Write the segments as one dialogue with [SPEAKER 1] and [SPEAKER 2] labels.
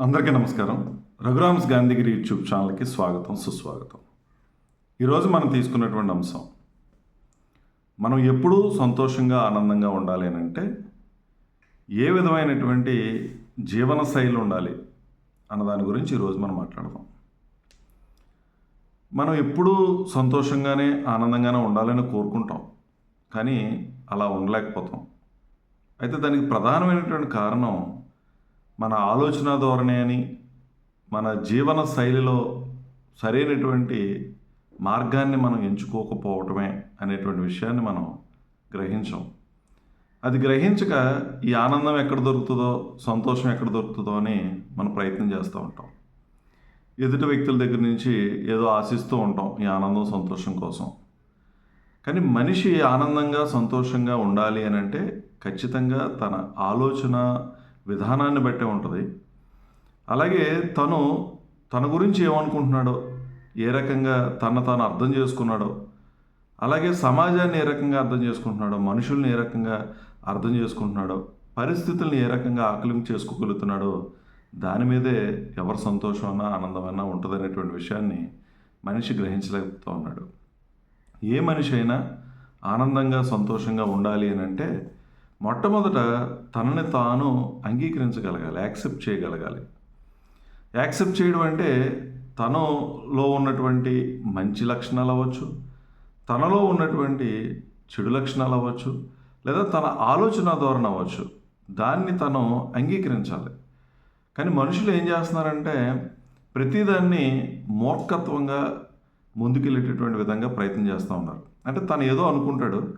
[SPEAKER 1] అందరికీ నమస్కారం. రఘురామ్స్ గాంధీగిరి యూట్యూబ్ ఛానల్కి స్వాగతం సుస్వాగతం. ఈరోజు మనం తీసుకున్నటువంటి అంశం మనం ఎప్పుడూ సంతోషంగా ఆనందంగా ఉండాలి అని అంటే ఏ విధమైనటువంటి జీవన శైలి ఉండాలి అన్న దాని గురించి ఈరోజు మనం మాట్లాడదాం. మనం ఎప్పుడూ సంతోషంగానే ఆనందంగానే ఉండాలని కోరుకుంటాం కానీ అలా ఉండలేకపోతాం. అయితే దానికి ప్రధానమైనటువంటి కారణం మన ఆలోచన ధోరణి అని మన జీవన శైలిలో సరైనటువంటి మార్గాన్ని మనం ఎంచుకోకపోవటమే అనేటువంటి విషయాన్ని మనం గ్రహించాం. అది గ్రహించక ఈ ఆనందం ఎక్కడ దొరుకుతుందో సంతోషం ఎక్కడ దొరుకుతుందో అని మనం ప్రయత్నం చేస్తూ ఉంటాం. ఎదుటి వ్యక్తుల దగ్గర నుంచి ఏదో ఆశిస్తూ ఉంటాం ఈ ఆనందం సంతోషం కోసం. కానీ మనిషి ఆనందంగా సంతోషంగా ఉండాలి అని అంటే ఖచ్చితంగా తన ఆలోచన విధానాన్ని బట్టే ఉంటుంది. అలాగే తను తన గురించి ఏమనుకుంటున్నాడో ఏ రకంగా తన తాను అర్థం చేసుకున్నాడో అలాగే సమాజాన్ని ఏ రకంగా అర్థం చేసుకుంటున్నాడో మనుషుల్ని ఏ రకంగా అర్థం చేసుకుంటున్నాడో పరిస్థితుల్ని ఏ రకంగా ఆకలింపు చేసుకోగలుగుతున్నాడో దాని మీదే ఎవరు సంతోషమైనా ఆనందమైనా ఉంటుందనేటువంటి విషయాన్ని మనిషి గ్రహించలేకపోతూ ఉన్నాడు. ఏ మనిషి అయినా ఆనందంగా సంతోషంగా ఉండాలి అని అంటే మొట్టమొదట తనని తాను అంగీకరించగలగాలి యాక్సెప్ట్ చేయగలగాలి. యాక్సెప్ట్ చేయడం అంటే తనలో ఉన్నటువంటి మంచి లక్షణాలు అవ్వచ్చు తనలో ఉన్నటువంటి చెడు లక్షణాలు అవ్వచ్చు లేదా తన ఆలోచన ధోరణి అవ్వచ్చు. దాన్ని తను అంగీకరించాలి. కానీ మనుషులు ఏం చేస్తున్నారంటే ప్రతిదాన్ని మూర్ఖత్వంగా ముందుకెళ్ళేటటువంటి విధంగా ప్రయత్నం చేస్తూ ఉన్నారు. అంటే తను ఏదో అనుకుంటాడు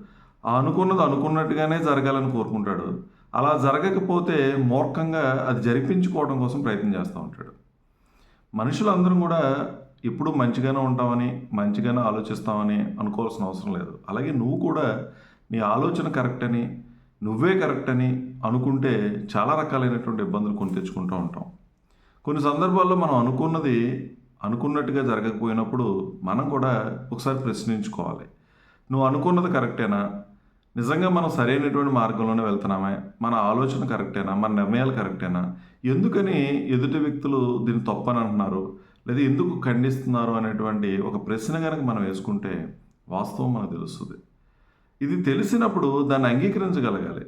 [SPEAKER 1] అనుకున్నది అనుకున్నట్టుగానే జరగాలని కోరుకుంటాడు. అలా జరగకపోతే మూర్ఖంగా అది జరిపించుకోవడం కోసం ప్రయత్నం చేస్తూ ఉంటాడు. మనుషులందరం కూడా ఎప్పుడు మంచిగానే ఉంటామని మంచిగానే ఆలోచిస్తామని అనుకోవాల్సిన అవసరం లేదు. అలాగే నువ్వు కూడా నీ ఆలోచన కరెక్ట్ అని నువ్వే కరెక్ట్ అని అనుకుంటే చాలా రకాలైనటువంటి ఇబ్బందులు కొని తెచ్చుకుంటూ ఉంటాం. కొన్ని సందర్భాల్లో మనం అనుకున్నది అనుకున్నట్టుగా జరగకపోయినప్పుడు మనం కూడా ఒకసారి ప్రశ్నించుకోవాలి. నువ్వు అనుకున్నది కరెక్టేనా? నిజంగా మనం సరైనటువంటి మార్గంలోనే వెళ్తున్నామే. మన ఆలోచన కరెక్టేనా? మన నిర్ణయాలు కరెక్టేనా? ఎందుకని ఎదుటి వ్యక్తులు దీన్ని తప్పని అంటున్నారు? లేదా ఎందుకు ఖండిస్తున్నారు అనేటువంటి ఒక ప్రశ్న కనుక మనం వేసుకుంటే వాస్తవం మనకు తెలుస్తుంది. ఇది తెలిసినప్పుడు దాన్ని అంగీకరించగలగాలి.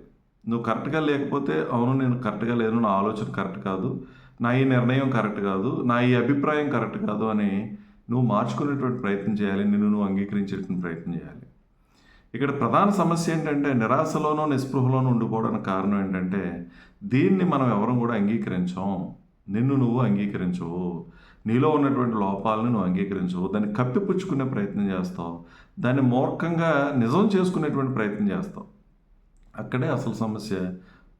[SPEAKER 1] నువ్వు కరెక్ట్గా లేకపోతే అవును నేను కరెక్ట్గా లేను నా ఆలోచన కరెక్ట్ కాదు నా ఈ నిర్ణయం కరెక్ట్ కాదు నా ఈ అభిప్రాయం కరెక్ట్ కాదు అని నువ్వు మార్చుకునేటువంటి ప్రయత్నం చేయాలి నిన్ను నువ్వు అంగీకరించేటువంటి ప్రయత్నం చేయాలి. ఇక్కడ ప్రధాన సమస్య ఏంటంటే నిరాశలోనూ నిస్పృహలోనూ ఉండిపోవడానికి కారణం ఏంటంటే దీన్ని మనం ఎవరం కూడా అంగీకరించం. నిన్ను నువ్వు అంగీకరించవు. నీలో ఉన్నటువంటి లోపాలను నువ్వు అంగీకరించవు. దాన్ని కప్పిపుచ్చుకునే ప్రయత్నం చేస్తావు. దాన్ని మూర్ఖంగా నిజం చేసుకునేటువంటి ప్రయత్నం చేస్తావు. అక్కడే అసలు సమస్య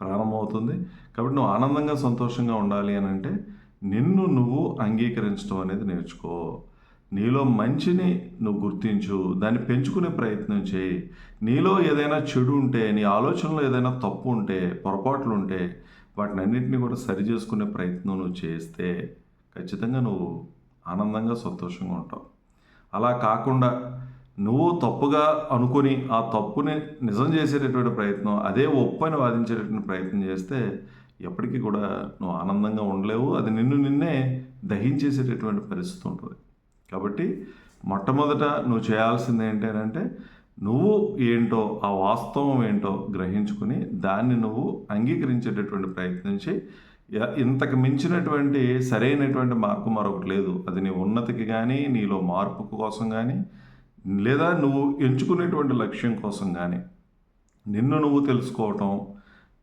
[SPEAKER 1] ప్రారంభమవుతుంది. కాబట్టి నువ్వు ఆనందంగా సంతోషంగా ఉండాలి అని అంటే నిన్ను నువ్వు అంగీకరించడం అనేది నేర్చుకో. నీలో మంచిని నువ్వు గుర్తించు దాన్ని పెంచుకునే ప్రయత్నం చేయి. నీలో ఏదైనా చెడు ఉంటే నీ ఆలోచనలో ఏదైనా తప్పు ఉంటే పొరపాట్లు ఉంటే వాటిని అన్నింటినీ కూడా సరి చేసుకునే ప్రయత్నం నువ్వు చేస్తే ఖచ్చితంగా నువ్వు ఆనందంగా సంతోషంగా ఉంటావు. అలా కాకుండా నువ్వు తప్పుగా అనుకుని ఆ తప్పుని నిజం చేసేటటువంటి ప్రయత్నం అదే ఒప్పని వాదించేటటువంటి ప్రయత్నం చేస్తే ఎప్పటికీ కూడా నువ్వు ఆనందంగా ఉండలేవు. అది నిన్ను నిన్నే దహించేసేటటువంటి పరిస్థితి ఉంటుంది. కాబట్టి మొట్టమొదట నువ్వు చేయాల్సింది ఏంటంటే నువ్వు ఏంటో ఆ వాస్తవం ఏంటో గ్రహించుకుని దాన్ని నువ్వు అంగీకరించేటటువంటి ప్రయత్నం చేయి. ఇంతకు మించినటువంటి సరైనటువంటి మార్పు మరొకటి లేదు. అది నీ ఉన్నతికి కానీ నీలో మార్పు కోసం కానీ లేదా నువ్వు ఎంచుకునేటువంటి లక్ష్యం కోసం కానీ నిన్ను నువ్వు తెలుసుకోవటం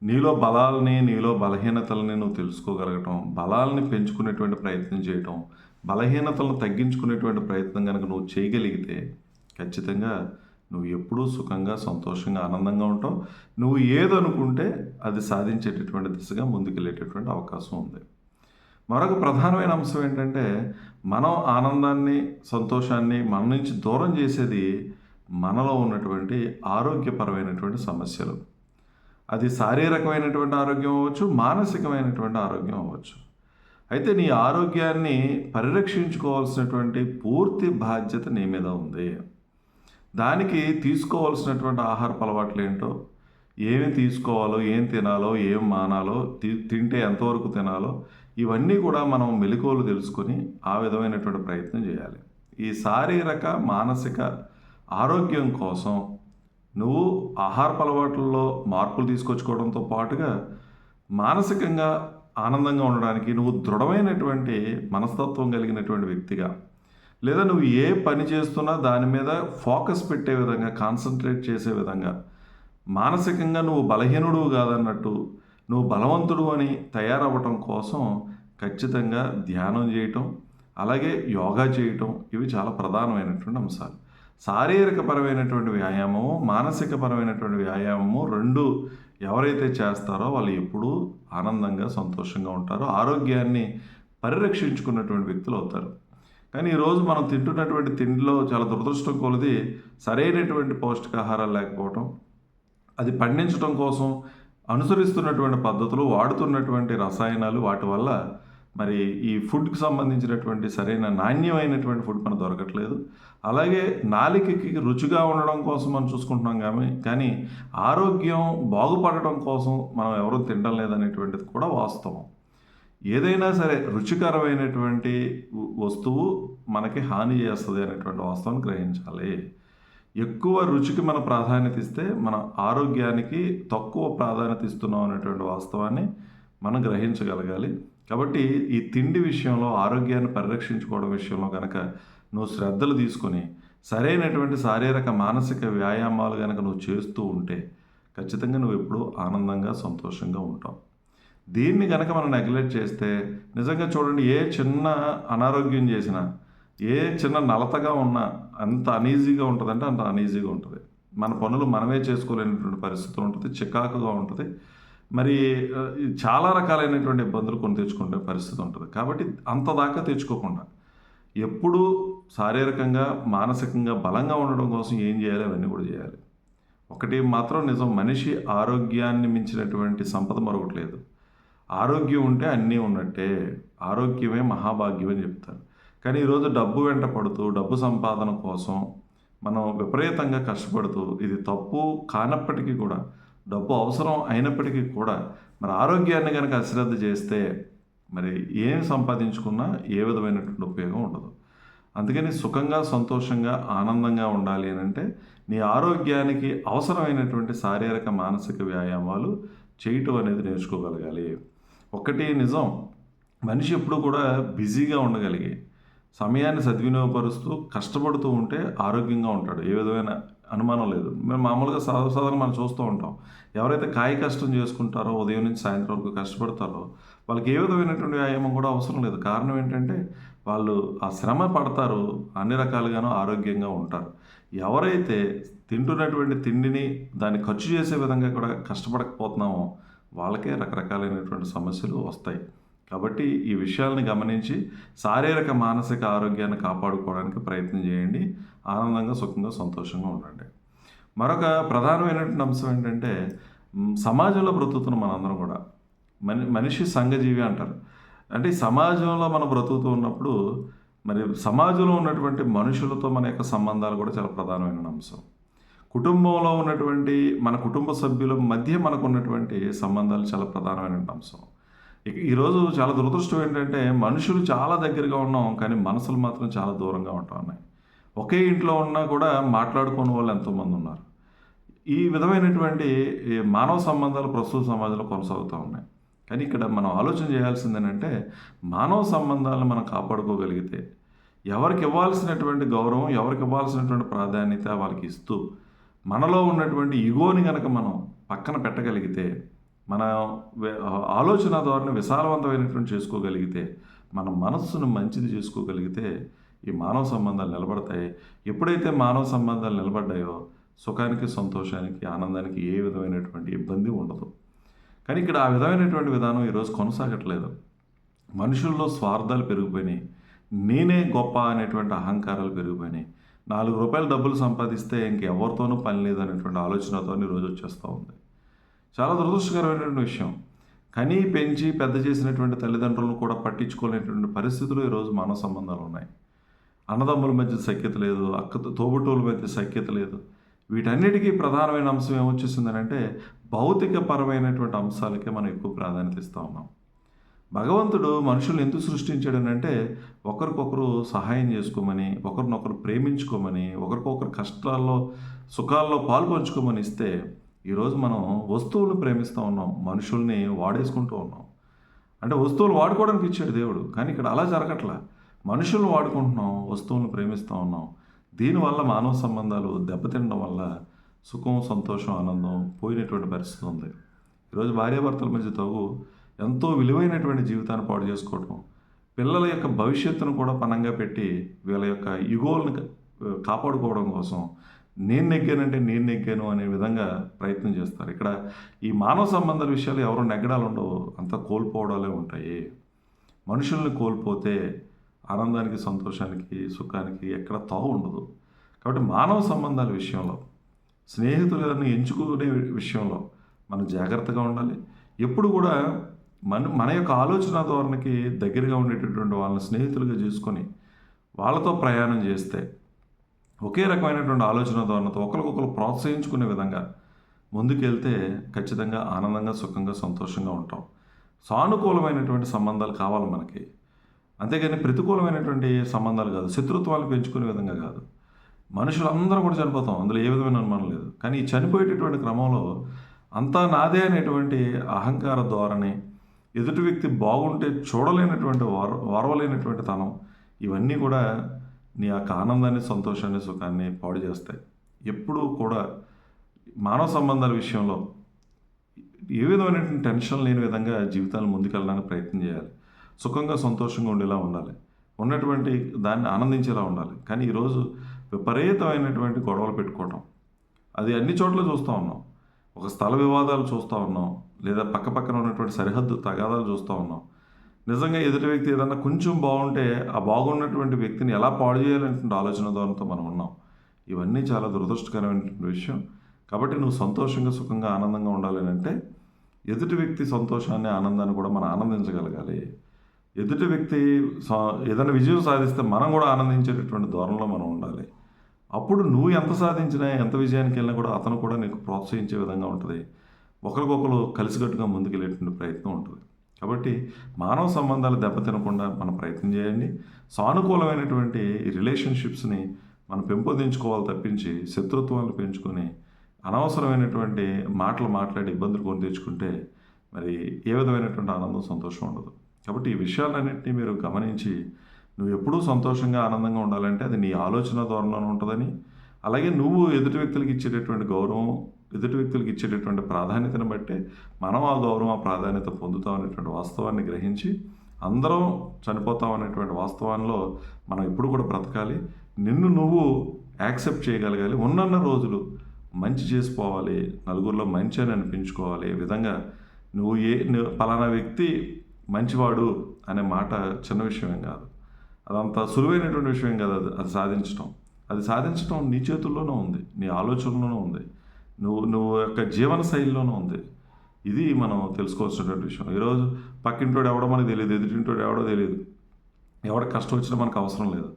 [SPEAKER 1] నీలో బలాలని నీలో బలహీనతలని నువ్వు తెలుసుకోగలగటం బలాలని పెంచుకునేటువంటి ప్రయత్నం చేయటం బలహీనతలను తగ్గించుకునేటువంటి ప్రయత్నం కనుక నువ్వు చేయగలిగితే ఖచ్చితంగా నువ్వు ఎప్పుడూ సుఖంగా సంతోషంగా ఆనందంగా ఉంటావు. నువ్వు ఏదనుకుంటే అది సాధించేటటువంటి దిశగా ముందుకెళ్ళేటటువంటి అవకాశం ఉంది. మరొక ప్రధానమైన అంశం ఏంటంటే మనం ఆనందాన్ని సంతోషాన్ని మన నుంచి దూరం చేసేది మనలో ఉన్నటువంటి ఆరోగ్యపరమైనటువంటి సమస్యలు. అది శారీరకమైనటువంటి ఆరోగ్యం అవ్వచ్చు మానసికమైనటువంటి ఆరోగ్యం అవ్వచ్చు. అయితే నీ ఆరోగ్యాన్ని పరిరక్షించుకోవాల్సినటువంటి పూర్తి బాధ్యత నీ మీద ఉంది. దానికి తీసుకోవాల్సినటువంటి ఆహారపు అలవాట్లు ఏంటో ఏమి తీసుకోవాలో ఏం తినాలో ఏం మానాలో తి తింటే ఎంతవరకు తినాలో ఇవన్నీ కూడా మనం మెలకువలు తెలుసుకొని ఆ విధమైనటువంటి ప్రయత్నం చేయాలి. ఈ శారీరక మానసిక ఆరోగ్యం కోసం నువ్వు ఆహారపు అలవాట్లలో మార్పులు తీసుకొచ్చుకోవడంతో పాటుగా మానసికంగా ఆనందంగా ఉండడానికి నువ్వు దృఢమైనటువంటి మనస్తత్వం కలిగినటువంటి వ్యక్తిగా. లేదా నువ్వు ఏ పని చేస్తున్నా దాని మీద ఫోకస్ పెట్టే విధంగా కాన్సన్ట్రేట్ చేసే విధంగా. మానసికంగా నువ్వు బలహీనుడు కాదన్నట్టు నువ్వు బలవంతుడు అని తయారవ్వటం కోసం ఖచ్చితంగా ధ్యానం చేయటం అలాగే యోగా చేయటం ఇవి చాలా ప్రధానమైనటువంటి అంశాలు. శారీరకపరమైనటువంటి వ్యాయామము మానసికపరమైనటువంటి వ్యాయామము రెండు ఎవరైతే చేస్తారో వాళ్ళు ఎప్పుడూ ఆనందంగా సంతోషంగా ఉంటారో. ఆరోగ్యాన్ని పరిరక్షించుకున్నటువంటి వ్యక్తులు అవుతారు. కానీ ఈరోజు మనం తింటున్నటువంటి తిండిలో చాలా దురదృష్టం కొలది సరైనటువంటి పౌష్టికాహారాలు లేకపోవటం అది పండించడం కోసం అనుసరిస్తున్నటువంటి పద్ధతులు వాడుతున్నటువంటి రసాయనాలు వాటి వల్ల మరి ఈ ఫుడ్కి సంబంధించినటువంటి సరైన నాణ్యమైనటువంటి ఫుడ్ మనకు దొరకట్లేదు. అలాగే నాలికకి రుచిగా ఉండడం కోసం మనం చూసుకుంటున్నాం కానీ కానీ ఆరోగ్యం బాగుపడటం కోసం మనం ఎవరూ తినడం లేదనేటువంటిది కూడా వాస్తవం. ఏదైనా సరే రుచికరమైనటువంటి వస్తువు మనకి హాని చేస్తుంది అనేటువంటి వాస్తవాన్ని గ్రహించాలి. ఎక్కువ రుచికి మన ప్రాధాన్యత ఇస్తే మన ఆరోగ్యానికి తక్కువ ప్రాధాన్యత ఇస్తున్నాం అనేటువంటి వాస్తవాన్ని మనం గ్రహించగలగాలి. కాబట్టి ఈ తిండి విషయంలో ఆరోగ్యాన్ని పరిరక్షించుకోవడం విషయంలో కనుక నువ్వు శ్రద్ధలు తీసుకొని సరైనటువంటి శారీరక మానసిక వ్యాయామాలు కనుక నువ్వు చేస్తూ ఉంటే ఖచ్చితంగా నువ్వు ఎప్పుడూ ఆనందంగా సంతోషంగా ఉంటావు. దీన్ని కనుక మనం నెగ్లెక్ట్ చేస్తే నిజంగా చూడండి ఏ చిన్న అనారోగ్యం చేసినా ఏ చిన్న నలతగా ఉన్నా అంత అనీజీగా ఉంటుందంటే అంత అనీజీగా ఉంటుంది. మన పనులు మనమే చేసుకోలేనటువంటి పరిస్థితులు ఉంటుంది చికాకుగా ఉంటుంది. మరి చాలా రకాలైనటువంటి ఇబ్బందులు కొని తెచ్చుకునే పరిస్థితి ఉంటుంది. కాబట్టి అంత దాకా తెచ్చుకోకుండా ఎప్పుడూ శారీరకంగా మానసికంగా బలంగా ఉండడం కోసం ఏం చేయాలి? అవన్నీ కూడా చేయాలి. ఒకటి మాత్రం నిజం మనిషి ఆరోగ్యాన్ని మించినటువంటి సంపద మరొకటి లేదు. ఆరోగ్యం ఉంటే అన్నీ ఉన్నట్టే ఆరోగ్యమే మహాభాగ్యం అని చెప్తారు. కానీ ఈరోజు డబ్బు వెంట పడుతూ డబ్బు సంపాదన కోసం మనం విపరీతంగా కష్టపడుతూ ఇది తప్పు కానప్పటికీ కూడా డబ్బు అవసరం అయినప్పటికీ కూడా మరి ఆరోగ్యాన్ని కనుక అశ్రద్ధ చేస్తే మరి ఏం సంపాదించుకున్నా ఏ విధమైనటువంటి ఉపయోగం ఉండదు. అందుకని సుఖంగా సంతోషంగా ఆనందంగా ఉండాలి అని అంటే నీ ఆరోగ్యానికి అవసరమైనటువంటి శారీరక మానసిక వ్యాయామాలు చేయటం అనేది నేర్చుకోగలగాలి. ఒకటి నిజం మనిషి ఎప్పుడు కూడా బిజీగా ఉండగలిగి సమయాన్ని సద్వినియోగపరుస్తూ కష్టపడుతూ ఉంటే ఆరోగ్యంగా ఉంటాడు. ఏ విధమైన అనుమానం లేదు. మేము మామూలుగా సాధారణ మనం చూస్తూ ఉంటాం. ఎవరైతే కాయ కష్టం చేసుకుంటారో ఉదయం నుంచి సాయంత్రం వరకు కష్టపడతారో వాళ్ళకి ఏ విధమైనటువంటి వ్యాయామం కూడా అవసరం లేదు. కారణం ఏంటంటే వాళ్ళు ఆ శ్రమ పడతారు అన్ని రకాలుగానూ ఆరోగ్యంగా ఉంటారు. ఎవరైతే తింటున్నటువంటి తిండిని దాన్ని ఖర్చు చేసే విధంగా కూడా కష్టపడకపోతున్నామో వాళ్ళకే రకరకాలైనటువంటి సమస్యలు వస్తాయి. కాబట్టి ఈ విషయాలను గమనించి శారీరక మానసిక ఆరోగ్యాన్ని కాపాడుకోవడానికి ప్రయత్నం చేయండి. ఆనందంగా సుఖంగా సంతోషంగా ఉండండి. మరొక ప్రధానమైనటువంటి అంశం ఏంటంటే సమాజంలో బ్రతుకుతున్న మనందరం కూడా మని మనిషి సంఘజీవి అంటారు. అంటే సమాజంలో మనం బ్రతుకుతూ ఉన్నప్పుడు మరి సమాజంలో ఉన్నటువంటి మనుషులతో మన యొక్క సంబంధాలు కూడా చాలా ప్రధానమైన అంశం. కుటుంబంలో ఉన్నటువంటి మన కుటుంబ సభ్యుల మధ్య మనకు ఉన్నటువంటి సంబంధాలు చాలా ప్రధానమైన అంశం. ఇక ఈరోజు చాలా దురదృష్టం ఏంటంటే మనుషులు చాలా దగ్గరగా ఉన్నాం కానీ మనసులు మాత్రం చాలా దూరంగా ఉంటా ఉన్నాయి. ఒకే ఇంట్లో ఉన్నా కూడా మాట్లాడుకునే వాళ్ళు ఎంతోమంది ఉన్నారు. ఈ విధమైనటువంటి మానవ సంబంధాలు ప్రస్తుత సమాజంలో కొనసాగుతూ ఉన్నాయి. కానీ ఇక్కడ మనం ఆలోచన చేయాల్సింది ఏంటంటే మానవ సంబంధాలను మనం కాపాడుకోగలిగితే ఎవరికి ఇవ్వాల్సినటువంటి గౌరవం ఎవరికి ఇవ్వాల్సినటువంటి ప్రాధాన్యత వాళ్ళకి ఇస్తూ మనలో ఉన్నటువంటి ఇగోని కనుక మనం పక్కన పెట్టగలిగితే మన ఆలోచన ధోరణి విశాలవంతమైనటువంటి చేసుకోగలిగితే మన మనస్సును మంచిది చేసుకోగలిగితే ఈ మానవ సంబంధాలు నిలబడతాయి. ఎప్పుడైతే మానవ సంబంధాలు నిలబడ్డాయో సుఖానికి సంతోషానికి ఆనందానికి ఏ విధమైనటువంటి ఇబ్బంది ఉండదు. కానీ ఇక్కడ ఆ విధమైనటువంటి విధానం ఈరోజు కొనసాగట్లేదు. మనుషుల్లో స్వార్థాలు పెరిగిపోయినాయి. నేనే గొప్ప అనేటువంటి అహంకారాలు పెరిగిపోయినాయి. నాలుగు రూపాయలు డబ్బులు సంపాదిస్తే ఇంకెవరితోనూ పని లేదనేటువంటి ఆలోచనతో ఈరోజు వచ్చేస్తూ ఉంది. చాలా దురదృష్టకరమైనటువంటి విషయం. కనీ పెంచి పెద్ద చేసినటువంటి తల్లిదండ్రులను కూడా పట్టించుకోలేనటువంటి పరిస్థితులు ఈరోజు మానవ సంబంధాలు ఉన్నాయి. అన్నదమ్ముల మధ్య సఖ్యత లేదు అక్క తోబుటోల మధ్య సఖ్యత లేదు. వీటన్నిటికీ ప్రధానమైన అంశం ఏమొచ్చేసిందనంటే భౌతిక పరమైనటువంటి అంశాలకే మనం ఎక్కువ ప్రాధాన్యత ఇస్తూ ఉన్నాం. భగవంతుడు మనుషుల్ని ఎందుకు సృష్టించాడనంటే ఒకరికొకరు సహాయం చేసుకోమని ఒకరినొకరు ప్రేమించుకోమని ఒకరికొకరు కష్టాల్లో సుఖాల్లో పాల్పంచుకోమని ఇస్తే ఈరోజు మనం వస్తువులను ప్రేమిస్తూ ఉన్నాం మనుషుల్ని వాడేసుకుంటూ ఉన్నాం. అంటే వస్తువులు వాడుకోవడానికి ఇచ్చాడు దేవుడు కానీ ఇక్కడ అలా జరగట్లా. మనుషులను వాడుకుంటున్నాం వస్తువులను ప్రేమిస్తూ ఉన్నాం. దీనివల్ల మానవ సంబంధాలు దెబ్బతినడం వల్ల సుఖం సంతోషం ఆనందం పోయినటువంటి పరిస్థితి ఉంది. ఈరోజు భార్యాభర్తల మధ్య తగు ఎంతో విలువైనటువంటి జీవితాన్ని పాడు చేసుకోవటం పిల్లల యొక్క భవిష్యత్తును కూడా పణంగా పెట్టి వీళ్ళ యొక్క యుగోల్ని కాపాడుకోవడం కోసం నేను నెగ్గానంటే నేను నెగ్గాను అనే విధంగా ప్రయత్నం చేస్తారు. ఇక్కడ ఈ మానవ సంబంధాల విషయాలు ఎవరు నెగ్గడాలు ఉండవు అంతా కోల్పోవడాలే ఉంటాయి. మనుషుల్ని కోల్పోతే ఆనందానికి సంతోషానికి సుఖానికి ఎక్కడ తావు ఉండదు. కాబట్టి మానవ సంబంధాల విషయంలో స్నేహితులను ఎంచుకునే విషయంలో మనం జాగ్రత్తగా ఉండాలి. ఎప్పుడు కూడా మన మన యొక్క ఆలోచన ధోరణికి దగ్గరగా ఉండేటటువంటి వాళ్ళని స్నేహితులుగా చేసుకొని వాళ్ళతో ప్రయాణం చేస్తే ఒకే రకమైనటువంటి ఆలోచన ధోరణితో ఒకరికొకరు ప్రోత్సహించుకునే విధంగా ముందుకెళ్తే ఖచ్చితంగా ఆనందంగా సుఖంగా సంతోషంగా ఉంటాం. సానుకూలమైనటువంటి సంబంధాలు కావాలి మనకి. అంతేగాని ప్రతికూలమైనటువంటి సంబంధాలు కాదు. శత్రుత్వాలు పెంచుకునే విధంగా కాదు. మనుషులందరూ కూడా చనిపోతాం. అందులో ఏ విధమైన అనుమానం లేదు. కానీ ఈ చనిపోయేటటువంటి క్రమంలో అంతా నాదే అనేటువంటి అహంకార ధోరణి ఎదుటి వ్యక్తి బాగుంటే చూడలేనటువంటి వర వరవలేనటువంటి తనం ఇవన్నీ కూడా నీ యొక్క ఆనందాన్ని సంతోషాన్ని సుఖాన్ని పాడు చేస్తాయి. ఎప్పుడూ కూడా మానవ సంబంధాల విషయంలో ఏ విధమైనటువంటి టెన్షన్ లేని విధంగా జీవితాన్ని ముందుకెళ్ళడానికి ప్రయత్నం చేయాలి. సుఖంగా సంతోషంగా ఉండేలా ఉండాలి. ఉన్నటువంటి దాన్ని ఆనందించేలా ఉండాలి. కానీ ఈరోజు విపరీతమైనటువంటి గొడవలు పెట్టుకోవటం. అది అన్ని చోట్ల చూస్తూ ఉన్నాం. ఒక స్థల వివాదాలు చూస్తూ ఉన్నాం. లేదా పక్క పక్కన ఉన్నటువంటి సరిహద్దు తగాదాలు చూస్తూ ఉన్నాం. నిజంగా ఎదుటి వ్యక్తి ఏదన్నా కొంచెం బాగుంటే ఆ బాగున్నటువంటి వ్యక్తిని ఎలా పాడు చేయాలనేటువంటి ఆలోచన ధోరణితో మనం ఉన్నాం. ఇవన్నీ చాలా దురదృష్టకరమైనటువంటి విషయం. కాబట్టి నువ్వు సంతోషంగా సుఖంగా ఆనందంగా ఉండాలి అంటే ఎదుటి వ్యక్తి సంతోషాన్ని ఆనందాన్ని కూడా మనం ఆనందించగలగాలి. ఎదుటి వ్యక్తి సా- ఏదైనా విజయం సాధిస్తే మనం కూడా ఆనందించేటటువంటి ధోరణిలో మనం ఉండాలి. అప్పుడు నువ్వు ఎంత సాధించినా ఎంత విజయానికి వెళ్ళినా కూడా అతను కూడా నీకు ప్రోత్సహించే విధంగా ఉంటుంది. ఒకరికొకరు కలిసికట్టుగా ముందుకెళ్ళేటువంటి ప్రయత్నం ఉంటుంది. కాబట్టి మానవ సంబంధాలు దెబ్బతినకుండా మనం ప్రయత్నం చేయండి. సానుకూలమైనటువంటి రిలేషన్షిప్స్ని మనం పెంపొందించుకోవాలి తప్పించి శత్రుత్వాలను పెంచుకొని అనవసరమైనటువంటి మాటలు మాట్లాడి ఇబ్బందులు కొని తెచ్చుకుంటే మరి ఏ విధమైనటువంటి ఆనందం సంతోషం ఉండదు. కాబట్టి ఈ విషయాలన్నింటినీ మీరు గమనించి నువ్వు ఎప్పుడూ సంతోషంగా ఆనందంగా ఉండాలంటే అది నీ ఆలోచన ధోరణిలో ఉంటుందని అలాగే నువ్వు ఎదుటి వ్యక్తులకు ఇచ్చేటటువంటి గౌరవం ఎదుటి వ్యక్తులకు ఇచ్చేటటువంటి ప్రాధాన్యతను బట్టే మనం ఆ గౌరవం ఆ ప్రాధాన్యత పొందుతాం అనేటువంటి వాస్తవాన్ని గ్రహించి అందరం చనిపోతాం అనేటువంటి వాస్తవాల్లో మనం ఎప్పుడు కూడా బ్రతకాలి. నిన్ను నువ్వు యాక్సెప్ట్ చేయగలగాలి. ఉన్నన్న రోజులు మంచి చేసుకోవాలి. నలుగురిలో మంచి అని అనిపించుకోవాలి. ఈ విధంగా నువ్వు ఏ పలానా వ్యక్తి మంచివాడు అనే మాట చిన్న విషయమేం కాదు. అదంత సులువైనటువంటి విషయం కాదు. అది అది సాధించడం అది సాధించడం నీ చేతుల్లోనే ఉంది. నీ ఆలోచనలోనే ఉంది. నువ్వు నువ్వు యొక్క జీవన శైలిలోనూ ఉంది. ఇది మనం తెలుసుకోవాల్సినటువంటి విషయం. ఈరోజు పక్కింటోడు ఎవడో మనకు తెలియదు ఎదుటింటోడు ఎవడో తెలియదు. ఎవడ కష్టం వచ్చినా మనకు అవసరం లేదు.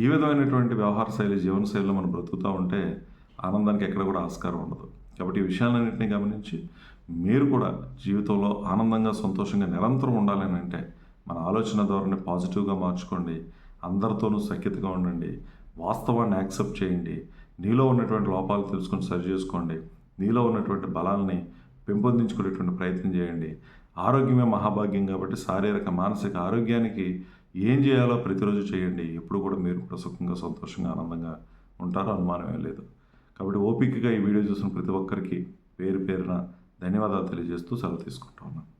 [SPEAKER 1] ఈ విధమైనటువంటి వ్యవహార శైలి జీవన శైలిలో మనం బ్రతుకుతూ ఉంటే ఆనందానికి ఎక్కడ కూడా ఆస్కారం ఉండదు. కాబట్టి ఈ విషయాలన్నింటినీ గమనించి మీరు కూడా జీవితంలో ఆనందంగా సంతోషంగా నిరంతరం ఉండాలని అంటే మన ఆలోచన ధోరణి పాజిటివ్గా మార్చుకోండి. అందరితోనూ సఖ్యతగా ఉండండి. వాస్తవాన్ని యాక్సెప్ట్ చేయండి. నీలో ఉన్నటువంటి లోపాలు తెలుసుకొని సరి చేసుకోండి. నీలో ఉన్నటువంటి బలాల్ని పెంపొందించుకునేటువంటి ప్రయత్నం చేయండి. ఆరోగ్యమే మహాభాగ్యం కాబట్టి శారీరక మానసిక ఆరోగ్యానికి ఏం చేయాలో ప్రతిరోజు చేయండి. ఎప్పుడు కూడా మీరు కూడా సుఖంగా సంతోషంగా ఆనందంగా ఉంటారో అనుమానమే లేదు. కాబట్టి ఓపికగా ఈ వీడియో చూసిన ప్రతి ఒక్కరికి పేరు పేరున ధన్యవాదాలు తెలియజేస్తూ సెలవు తీసుకుంటా ఉన్నాను.